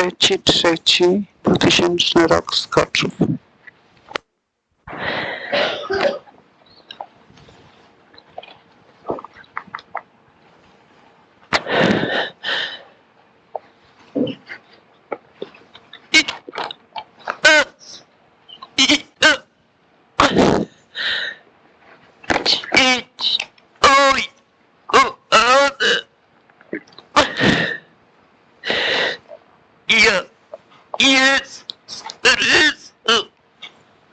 trzeci, trzeci, dwutysięczny rok skoczów. Oj, kochany. Ja jest Chrystus,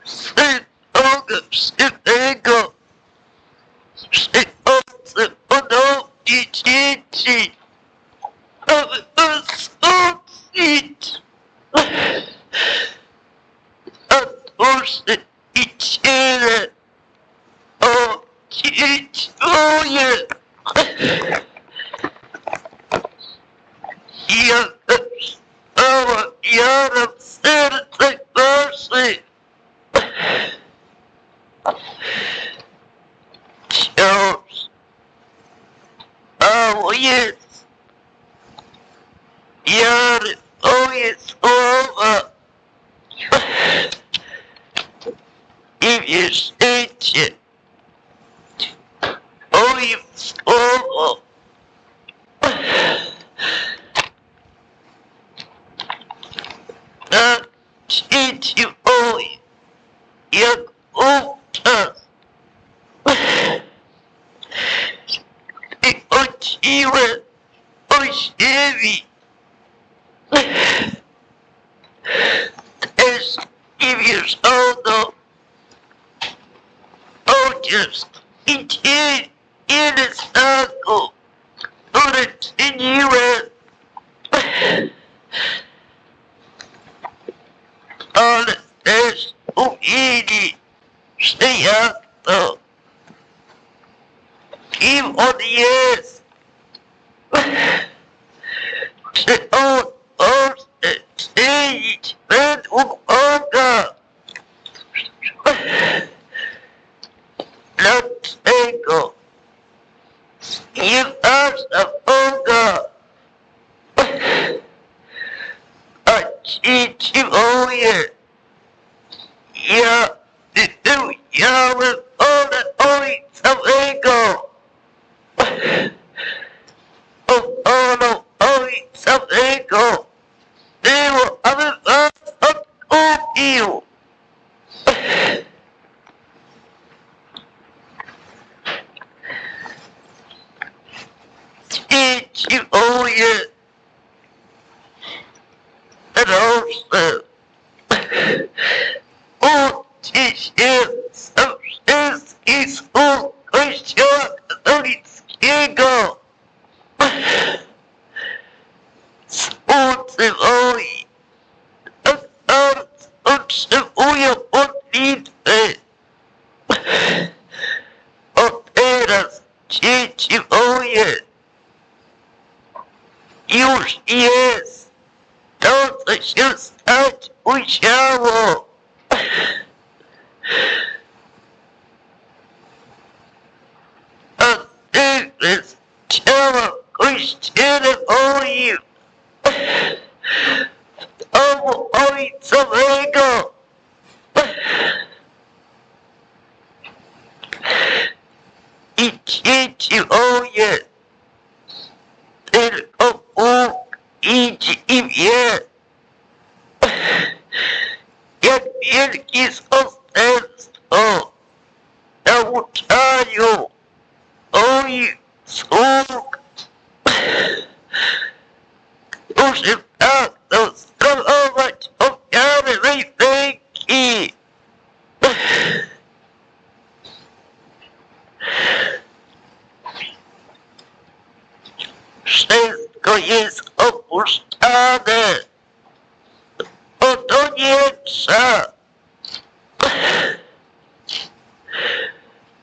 Syn Boga Żywego, przychodzący ponownie dzieci, aby wzmocnić a duszy i ciele. O, dzieci moje! Jaka stała jara w sercach waszych! Wciąż mało jest jary w moje słowa i wierzycie moim słowom. Tak, dzieci moje, jak wówczas wychodziłem o ziemi, też nie wierzono, chociaż i dzień wiele znaków, które czyniłem, ale też mówili, że ja to, kim on jest, że on może czynić według Boga. Dlaczego nie wasza Boga? A dzieci moje, ja wypełniałem wolę Ojca mego. O wolą Ojca mego było, aby was odkupił. Dzieci moje, proszę, uczcie się ze wszystkich słów Kościoła katolickiego. Słudzy moi, tak bardzo potrzebują modlitwy. O teraz, dzieci moje, już jest to, co się stać musiało. A ty z ciała w kościele moim, w domu Ojca mego, i dzieci moje, tylko Bóg idź i wie, jak wielkie zastępstwo nauczaniu moich sług, którzy pragną sprawować ofiary mej ręki. Wszystko jest opuszczane. Bo to nie trzeba.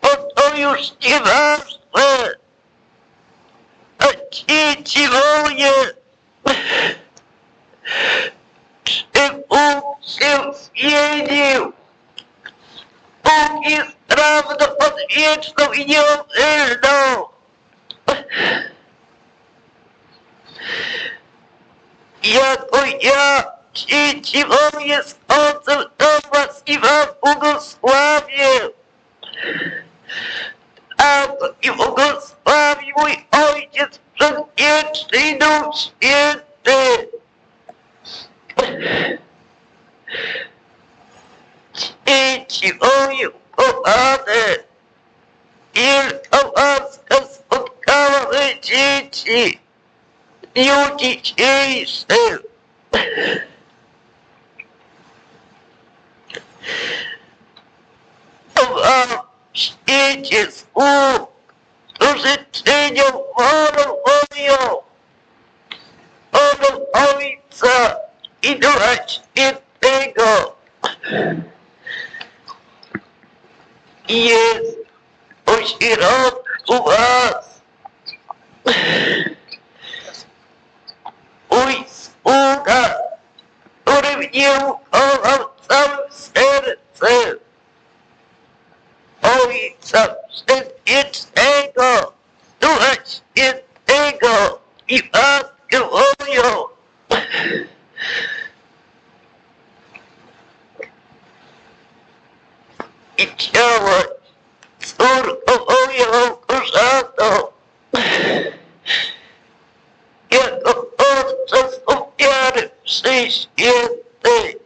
Bo to już nieważne. A dzieci moje, czy Bóg się zmienił? Bóg jest prawdą odwieczną i nieomylną. jako ja, dzieci moje, schodzę do was i wam błogosławię. A i błogosławi mój Ojciec Przedwieczny i Duch Święty. Dzieci moje ukochane, wielka łaska spotkała me dzieci w dniu dzisiejszym. Wam w świecie sług, którzy czynią wolę moją, wolę Ojca i Ducha Świętego. Jest pośrodku was mój sługa, który mnie ukochał całym sercem. Ojca Przedwiecznego, Ducha Świętego i Matkę moją. I chciałaś córko mszy świętej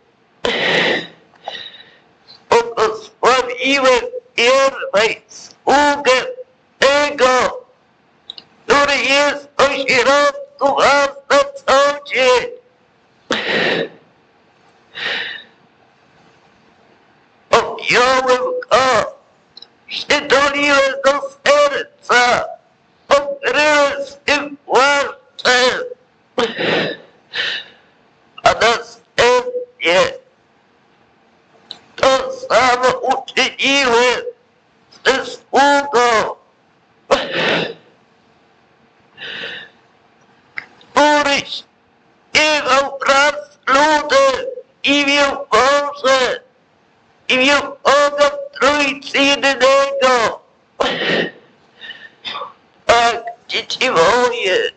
błogosławiłem pierwej sługę tego, który jest pośrodku was na co dzień. Objąłem go, przytuliłem do serca, pokryłem swym płaszczem, a następnie to samo uczyniłem ze sługą, który śpiewał wraz z ludem imię Boże, imię Boga Trójcy Jednego. Tak, dzieci moje,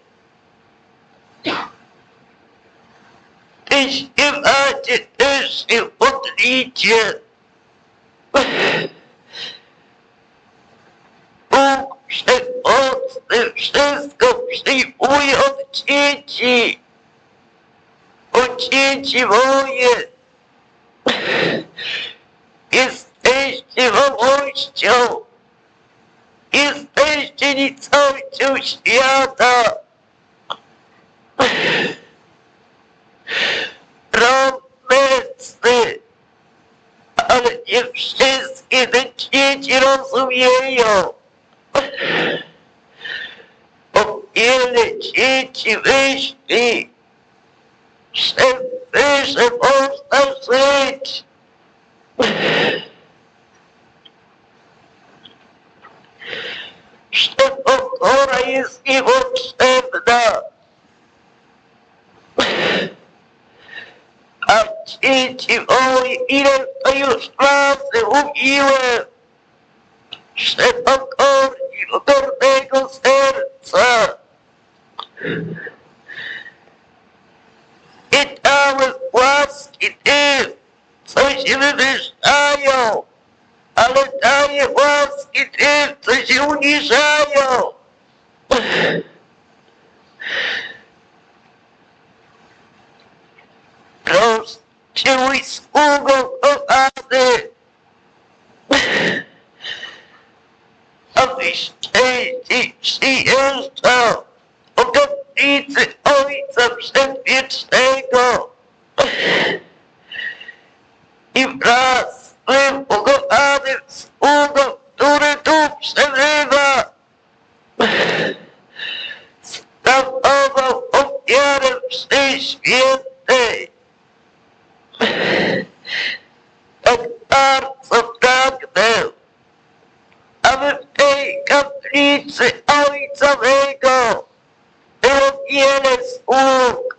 ty śpiewacie też się modlicie. Bóg Wszechmocny wszystko przyjmuje od dzieci. O dzieci moje, jesteście wolnością, jesteście nicością świata. Romecny, ale nie wszystkie te dzieci rozumieją. Bo wiele dzieci myśli, że wyżej można żyć. Że pokora jest niepotrzebna. A dzieci ile to już razy mówiłem, że pokorni pokornego serca. I dałem łaski tym, co się wywyższają, ale daję łaski tym, co się uniżają. Proszę cię, mój sługo kochany, abyś częściej przyjeżdżał do kaplicy Ojca Przedwiecznego i wraz z tym ukochanym sługą, który tu przebywa, sprawował ofiarę mszy bardzo pragnę, aby w tej kaplicy Ojca mego było wiele sług.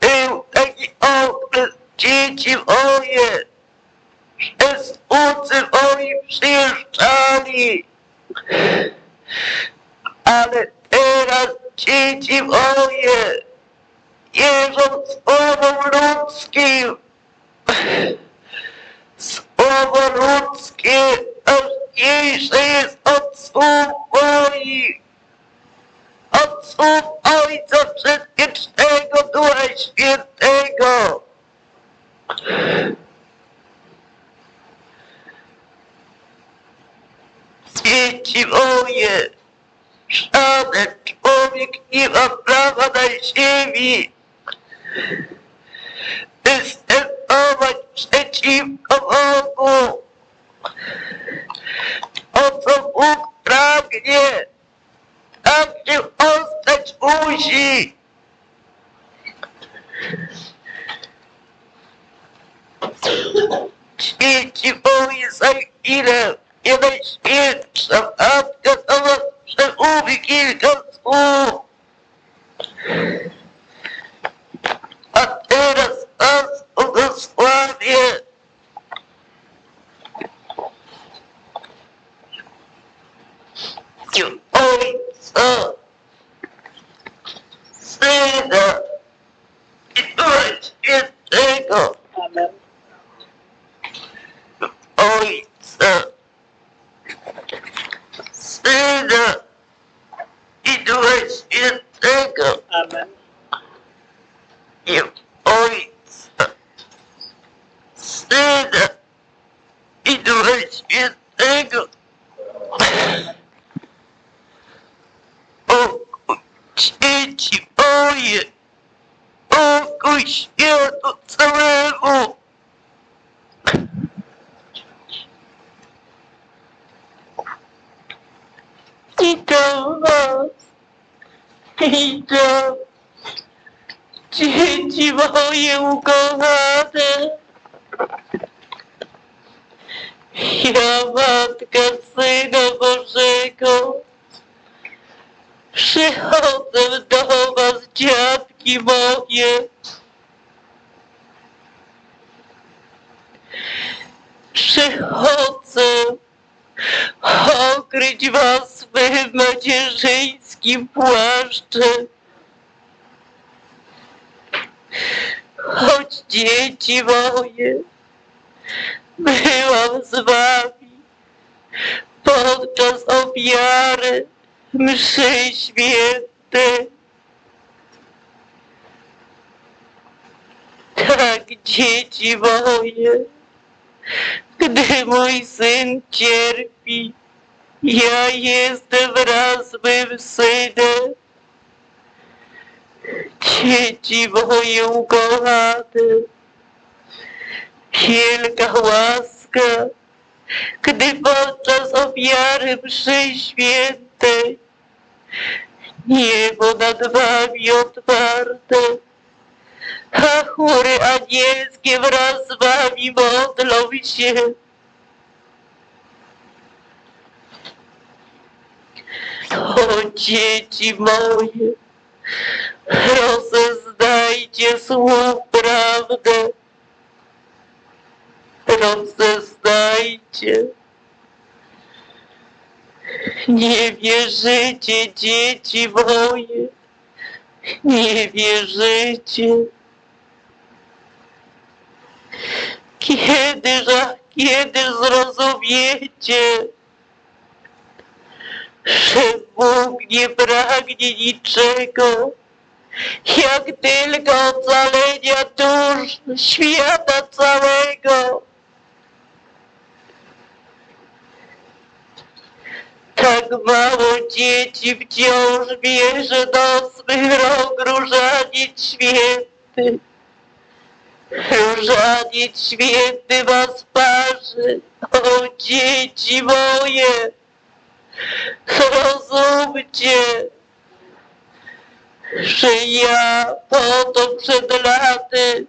Był taki okres dzieci moje, że słudzy moi przyjeżdżali. Ale teraz dzieci moje wierzą słowom ludzkim. Ludzkie ważniejsze jest od słów moich. Od słów Ojca Przedwiecznego Ducha Świętego. Dzieci moje, żaden człowiek nie ma prawa na ziemi występować przeciwko Bogu. O co Bóg pragnie, tak się ostać musi. Dzieci moje za chwilę nie najświętsza matka do was przemówi kilka słów. A teraz was błogosławię. I Ojca, Syna i Ducha Świętego. Amen. Ojca, Syna i Ducha Świętego. Amen. i Ojca, Syna i Ducha Świętego. O dzieci moje, pokój światu całemu. I do was, do Dzieci moje ukochane, ja matka Syna Bożego, przychodzę do was, dziadki moje. Przychodzę okryć was swym macierzyńskim płaszczem. Choć dzieci moje, byłam z wami podczas ofiary mszy świętej. Tak, dzieci moje, gdy mój syn cierpi, ja jestem wraz mym synem. Dzieci moje ukochane, wielka łaska, gdy podczas ofiary mszy świętej niebo nad wami otwarte, a chóry anielskie wraz z wami modlą się. O dzieci moje, rozeznajcie słów prawdę. Rozeznajcie. Nie wierzycie, dzieci moje. Nie wierzycie. Kiedyż, a kiedy zrozumiecie, że Bóg nie pragnie niczego, jak tylko ocalenia dusz świata całego. Tak mało dzieci wciąż bierze do swych rąk różaniec święty. Różaniec święty was parzy, o dzieci moje. Zrozumcie, że ja po to przed laty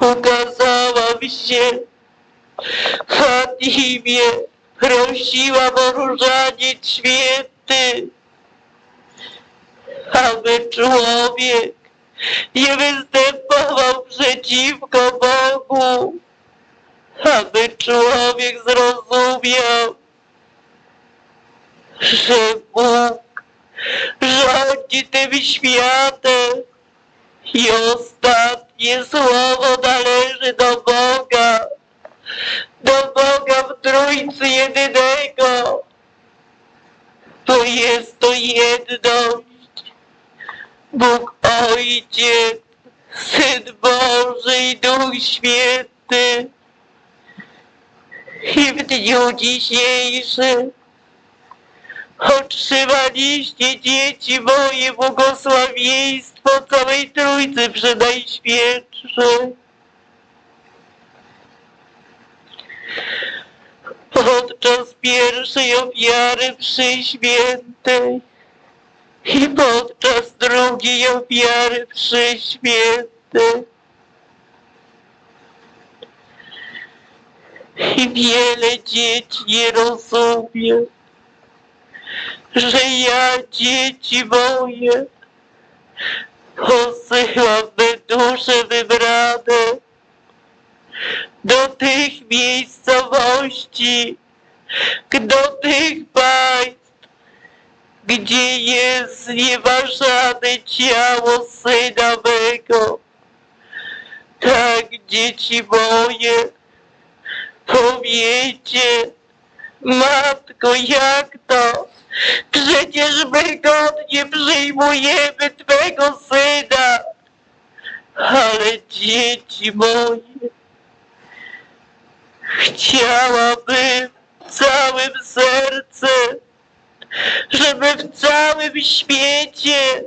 ukazałam się Fatimie, prosiłam o różaniec święty, aby człowiek nie występował przeciwko Bogu, aby człowiek zrozumiał, że Bóg rządzi tym światem I ostatnie słowo należy do Boga, do Boga w Trójcy Jedynego, bo jest to jedność. Bóg Ojciec, Syn Boży i Duch Święty. I w dniu dzisiejszym otrzymaliście dzieci moje błogosławieństwo całej Trójcy Przenajświętszej. Podczas pierwszej ofiary przy świętej. I podczas drugiej ofiary przy świętej. I wiele dzieci nie rozumie, że ja dzieci moje posyłam me dusze wybrane do tych miejscowości, do tych państw, gdzie jest znieważane ciało Syna mego. Tak, dzieci moje, powiecie, Matko, jak to? Przecież my godnie przyjmujemy Twego Syna. Ale dzieci moje, chciałabym całym sercem, żeby w całym świecie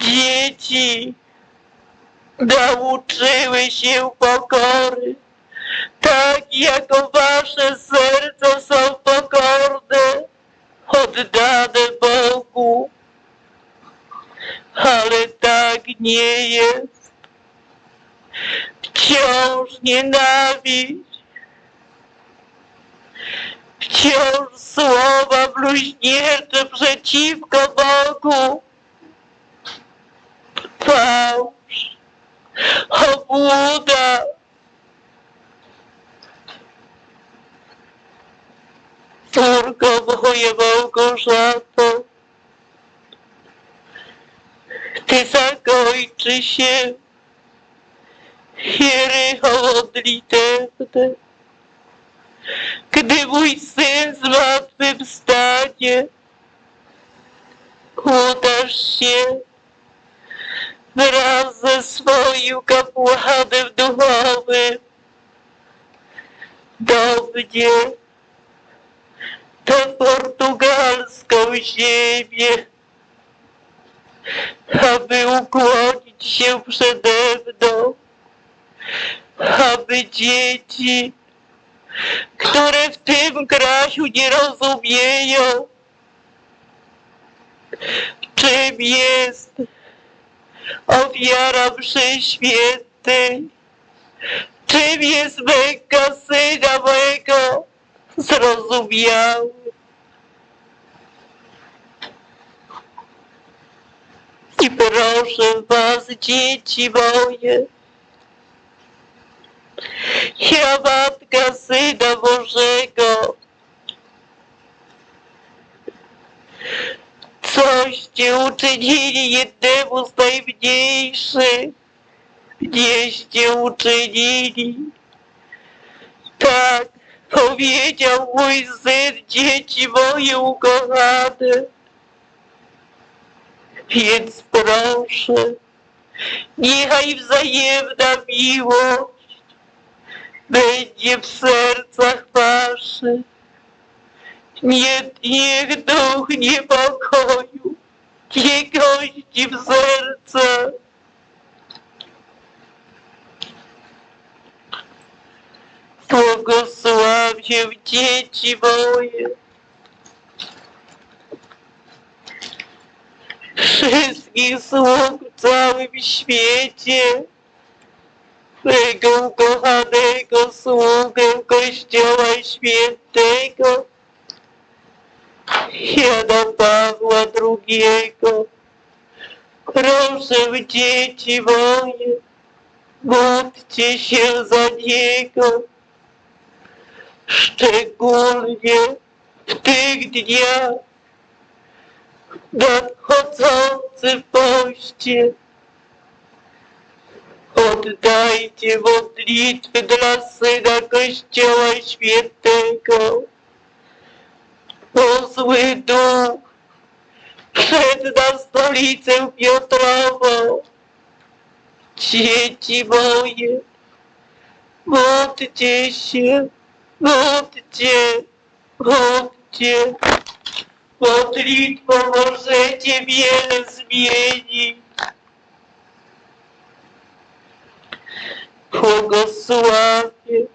dzieci nauczyły się pokory, tak jako wasze serca są pokorne, oddane Bogu. Ale tak nie jest. Wciąż nienawiść, wciąż słowa bluźniercze przeciwko Bogu. Fałsz, obłuda, córko moje Małgorzato, Ty zakończy się Jerycho modlitewne, gdy mój syn zmartwychwstanie, udasz się wraz ze swoim kapłanem duchowym do mnie tę portugalską ziemię, aby ukłonić się przede mną, aby dzieci, które w tym kraju nie rozumieją, czym jest ofiara mszy świętej, czym jest męka Syna mojego, zrozumiały. I proszę was, dzieci moje, ja matka Syna Bożego, coście uczynili jednemu z najmniejszych, nieście uczynili. Tak, powiedział mój syn, dzieci moje ukochane. Więc proszę, niechaj wzajemna miłość będzie w sercach waszych. Nie, niech duch niepokoju nie gości w sercach. Błogosławię dzieci moje. Wszystkich sług w całym świecie. Tego ukochanego sługę Kościoła Świętego. Jana Pawła II. Proszę dzieci moje, módlcie się za niego. Szczególnie w tych dniach nadchodzącym poście Oddajcie modlitwy dla Syna Kościoła Świętego. O zły duch, przed na stolicę Piotrową. Dzieci moje, módlcie się, módlcie, módlcie. Modlitwą możecie wiele zmienić. Błogosławię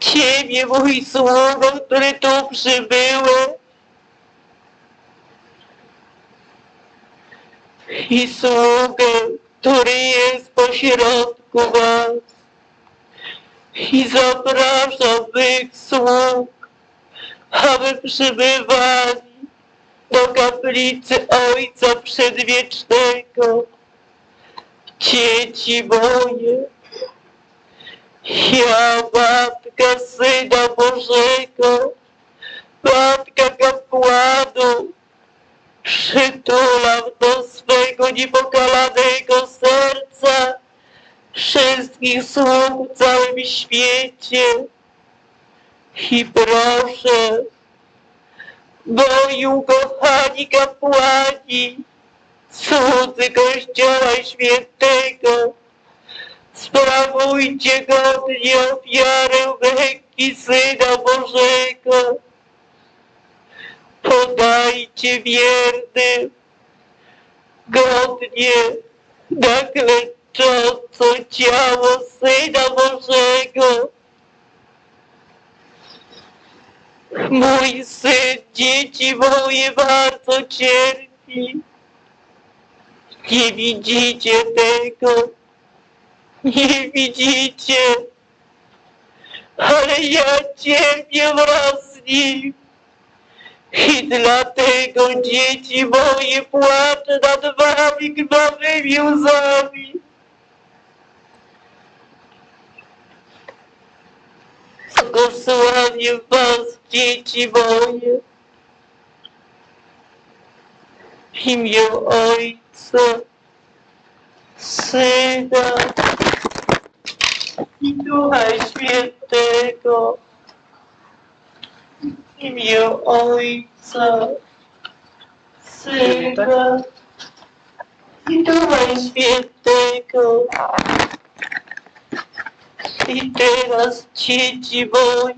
Ciebie, mój sługo, który tu przybyłeś. I sługę, który jest pośrodku Was. I zapraszam mych sług, aby przybywali do kaplicy Ojca Przedwiecznego. Dzieci moje, ja Matka Syna Bożego, Matka Kapłanów, przytulam do swego niepokalanego serca wszystkich sług w całym świecie. I proszę, moi ukochani kapłani, cudzy Kościoła Świętego, sprawujcie godnie ofiarę męki Syna Bożego. Podajcie wiernym, godnie na klęcząco ciało Syna Bożego. Mój syn, dzieci moje bardzo cierpi. Nie widzicie tego. Nie widzicie. Ale ja cierpię wraz z nim. I dlatego dzieci moje płaczę nad wami krwawymi łzami. Błogosławię was, dzieci moje. W imię Ojca, Syna i Ducha Świętego. W imię Ojca, Syna. I Ducha Świętego. I teraz, dzieci moje,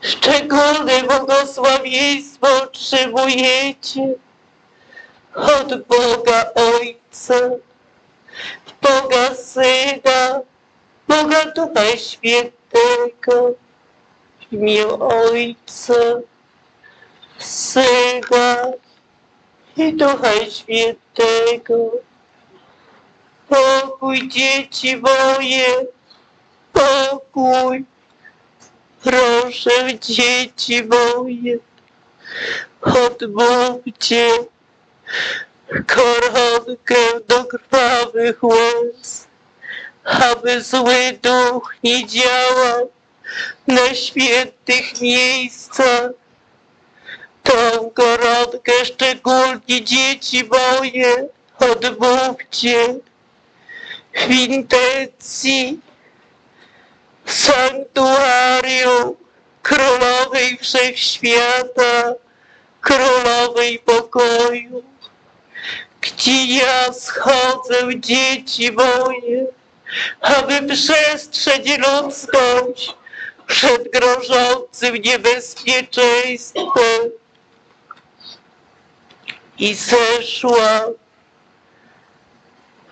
szczególne błogosławieństwo otrzymujecie od Boga Ojca, Boga Syna, Boga Ducha Świętego, w imię Ojca, Syna i Ducha Świętego. Pokój, dzieci moje, pokój. Proszę, dzieci moje, odmówcie koronkę do krwawych łez, aby zły duch nie działał na świętych miejscach. Tą koronkę szczególnie dzieci moje odmówcie w intencji sanktuarium Królowej Wszechświata, Królowej Pokoju, gdzie ja schodzę, dzieci moje, aby przestrzec ludzkość przed grożącym niebezpieczeństwem. I zeszła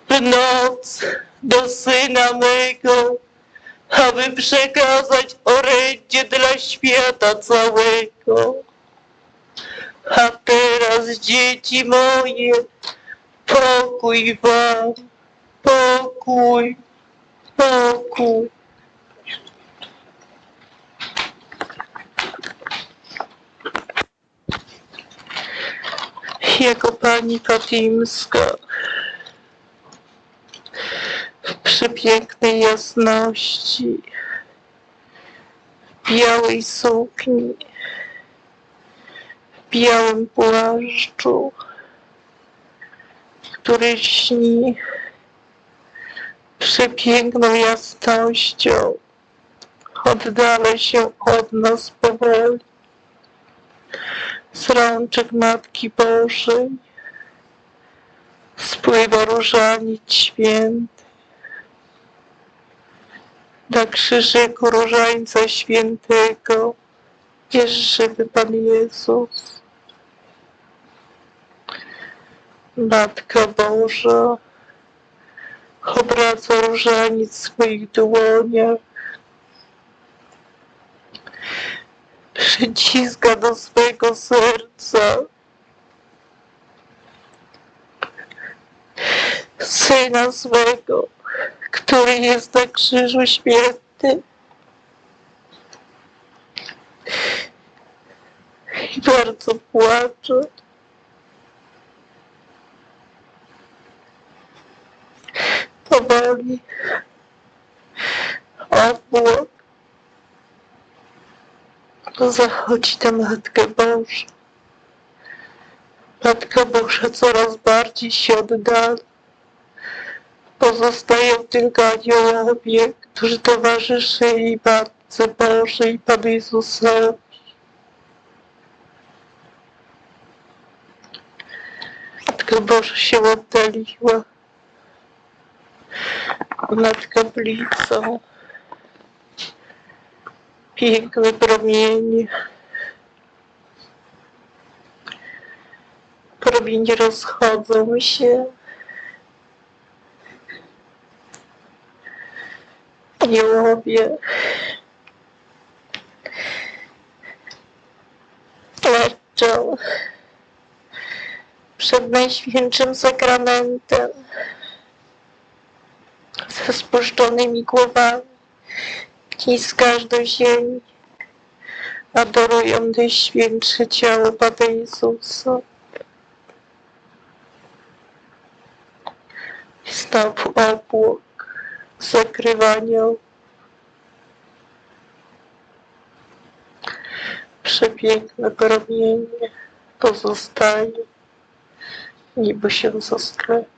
w noc do syna mego, aby przekazać orędzie dla świata całego. A teraz, dzieci moje, pokój wam, pokój, pokój. Jako pani Fatimska w przepięknej jasności, w białej sukni, w białym płaszczu, który śni przepiękną jasnością oddala się od nas powoli. Z rączek Matki Bożej spływa różaniec święty na krzyżyku różańca świętego jest żywy Pan Jezus Matka Boża obraca różaniec w swoich dłoniach przyciska do swego serca Syna swego, który jest na krzyżu śmierty. I bardzo płacze. Powoli obłok zachodzi na Matkę Bożą. Matka Boża coraz bardziej się oddala. Pozostają tylko aniołowie, którzy towarzyszyli Matce Bożej i Panu Jezusowi. Matka Boża się oddaliła. Matka blisko piękne promienie. Promienie rozchodzą się. Aniołowie leczą przed Najświętszym Sakramentem ze spuszczonymi głowami Kiskasz do ziemi, adorują Najświętsze ciało Pana Jezusa. I znowu obłok zakrywania. Przepiękne promienie pozostaje, niby się zasklepi.